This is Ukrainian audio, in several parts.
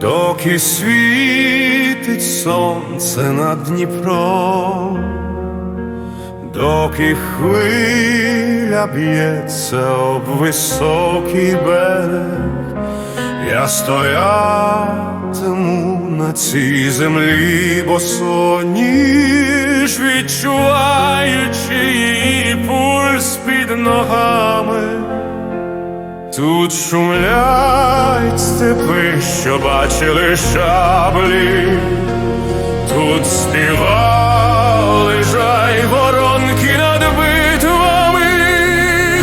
доки світить сонце над Дніпром, доки хвиля б'ється об високий берег, я стоятиму на цій землі босоніж, відчуваючи її пульс під ногами. Тут шумлять степи, що бачили шаблі, тут співали жай воронки над битвами,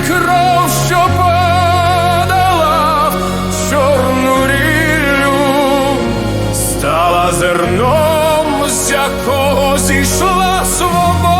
кров, що падала в чорну ріллю, стала зерном, з якого зійшла свобода.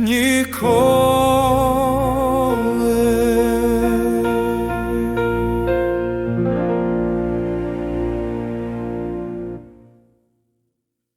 Ніколи.